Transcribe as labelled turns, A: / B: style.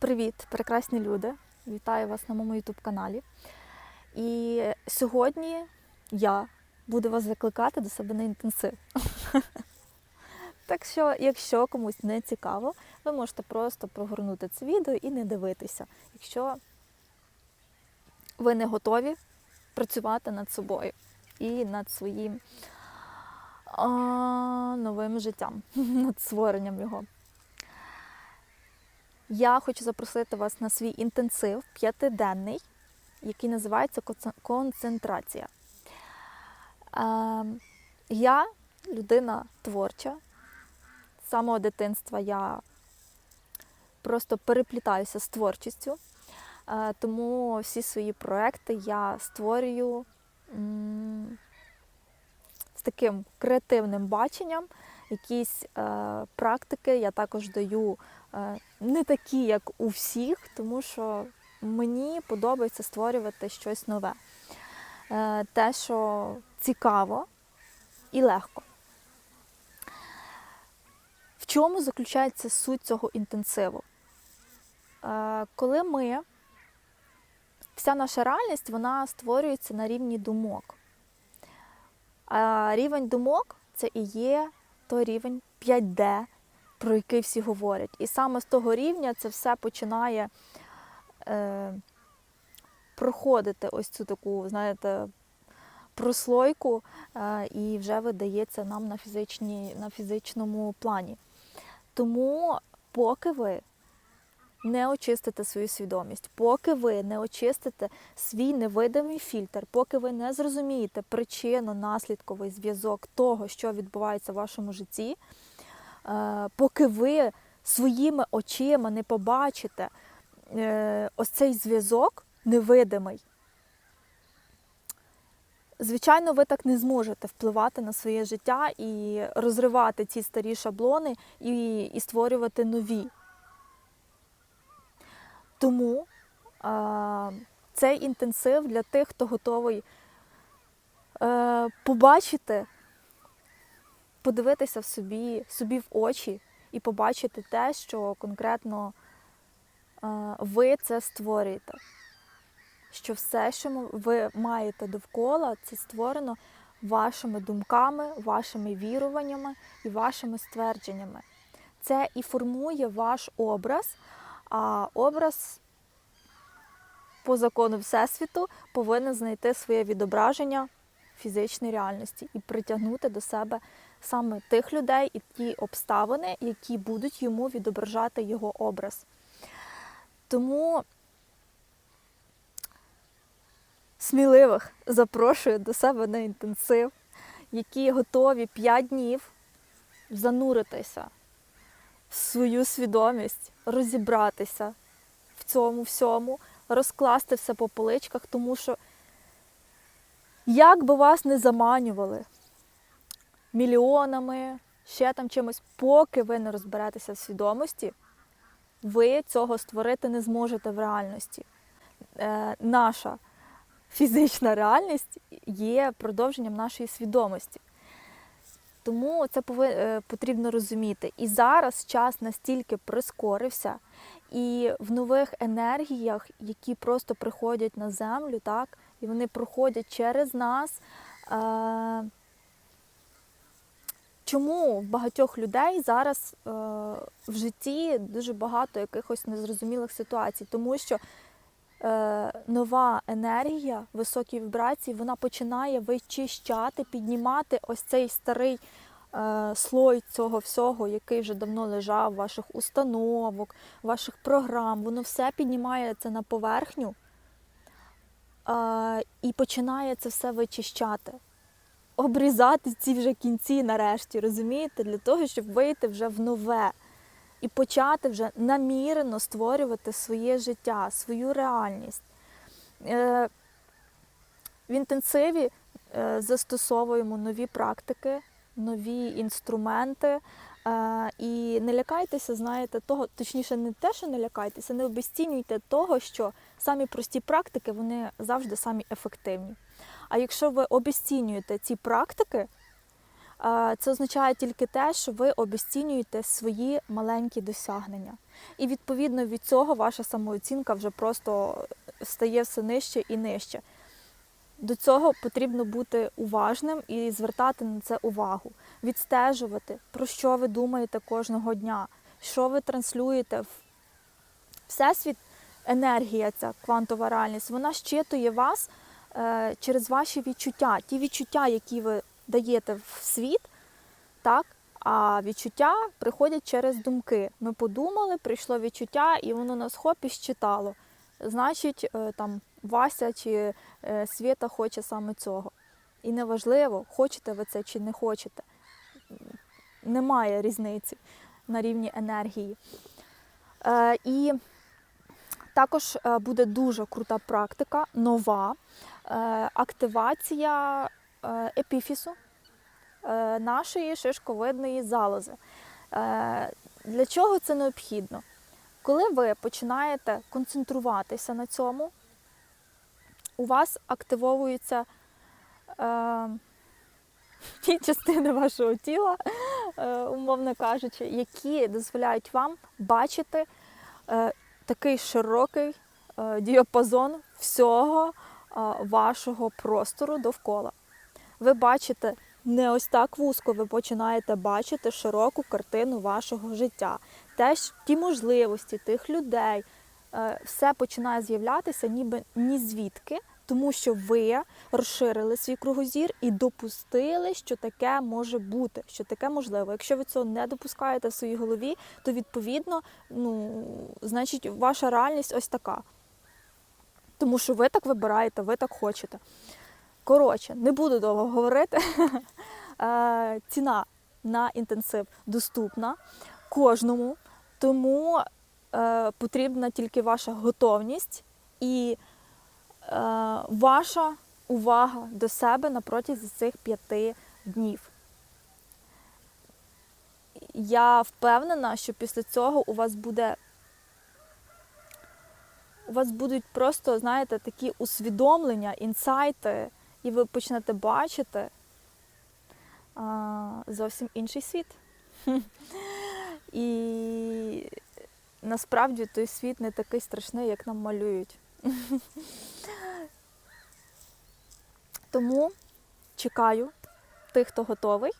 A: Привіт, прекрасні люди! Вітаю вас на моєму YouTube каналі. І сьогодні я буду вас закликати до себе на інтенсив. Так що, якщо комусь не цікаво, ви можете просто прогорнути це відео і не дивитися, якщо ви не готові працювати над собою і над своїм а, новим життям, над створенням його. Я хочу запросити вас на свій інтенсив п'ятиденний, який називається концентрація. Е, Я людина творча. З самого дитинства я просто переплітаюся з творчістю, Е, тому всі свої проекти я створюю з таким креативним баченням. Якісь е, практики я також даю е, не такі, як у всіх, тому що мені подобається створювати щось нове. Е, те, що цікаво і легко. В чому заключається суть цього інтенсиву? Коли ми, вся наша реальність вона створюється на рівні думок. А рівень думок це і є той рівень 5D, про який всі говорять. І саме з того рівня це все починає е, проходити ось цю таку, знаєте, прослойку е, і вже видається нам на, фізичні, на фізичному плані. Тому, поки ви не очистите свою свідомість, поки ви не очистите свій невидимий фільтр, поки ви не зрозумієте причину, наслідковий зв'язок того, що відбувається в вашому житті, е, поки ви своїми очима не побачите е, ось цей зв'язок невидимий, звичайно, ви так не зможете впливати на своє життя і розривати ці старі шаблони і, і створювати нові. Тому е, цей інтенсив для тих, хто готовий е, побачити, подивитися в собі, собі в очі і побачити те, що конкретно е, ви це створюєте. Що все, що ви маєте довкола, це створено вашими думками, вашими віруваннями і вашими ствердженнями. Це і формує ваш образ, а образ по закону Всесвіту повинен знайти своє відображення в фізичній реальності і притягнути до себе саме тих людей і ті обставини, які будуть йому відображати його образ. Тому сміливих запрошую до себе на інтенсив, які готові 5 днів зануритися свою свідомість, розібратися в цьому всьому, розкласти все по поличках, тому що як би вас не заманювали мільйонами, ще там чимось, поки ви не розберетеся в свідомості, ви цього створити не зможете в реальності. Е, наша фізична реальність є продовженням нашої свідомості. Тому це е, потрібно розуміти. І зараз час настільки прискорився, і в нових енергіях, які просто приходять на землю, так, і вони проходять через нас. Е- Чому в багатьох людей зараз е, в житті дуже багато якихось незрозумілих ситуацій? Тому що нова енергія, високі вібрації, вона починає вичищати, піднімати ось цей старий е, слой цього всього, який вже давно лежав, ваших установок, ваших програм. Воно все піднімається на поверхню е, і починає це все вичищати. Обрізати ці вже кінці нарешті, розумієте, для того, щоб вийти вже в нове і почати вже намірено створювати своє життя, свою реальність. Е, В інтенсиві е, застосовуємо нові практики, нові інструменти. Е, І не лякайтеся, знаєте, того, точніше, не те, що не лякайтеся, не обесцінюйте того, що самі прості практики вони завжди самі ефективні. А якщо ви обесцінюєте ці практики, це означає тільки те, що ви обесцінюєте свої маленькі досягнення. І відповідно від цього ваша самооцінка вже просто стає все нижче і нижче. До цього потрібно бути уважним і звертати на це увагу, відстежувати, про що ви думаєте кожного дня, що ви транслюєте всесвіт. Енергія, ця квантова реальність, вона щитує вас е, через ваші відчуття, ті відчуття, які ви даєте в світ, так? А відчуття приходять через думки. Ми подумали, прийшло відчуття, і воно нас хоп і щитало. Значить, е, там Вася чи е, Свєта хоче саме цього. І неважливо, хочете ви це чи не хочете. Немає різниці на рівні енергії. Е, І також буде дуже крута практика, нова активація епіфісу е, нашої шишковидної залози. Е, Для чого це необхідно? Коли ви починаєте концентруватися на цьому, у вас активовуються е, ті частини вашого тіла, е, умовно кажучи, які дозволяють вам бачити е, такий широкий е, діапазон всього е, вашого простору довкола. Ви бачите не ось так вузько, ви починаєте бачити широку картину вашого життя, теж ті можливості тих людей. е, Все починає з'являтися ніби ні звідки, тому що ви розширили свій кругозір і допустили, що таке може бути, що таке можливо. Якщо ви цього не допускаєте в своїй голові, то відповідно, ну, значить, ваша реальність ось така. Тому що ви так вибираєте, ви так хочете. Коротше, не буду довго говорити. Е, Ціна на інтенсив доступна кожному, тому е, потрібна тільки ваша готовність і е, ваша увага до себе на протязі цих п'яти днів. Я впевнена, що після цього у вас буде. У вас будуть просто, знаєте, такі усвідомлення, інсайти, і ви почнете бачити а, зовсім інший світ. І насправді той світ не такий страшний, як нам малюють. Тому чекаю тих, хто готовий.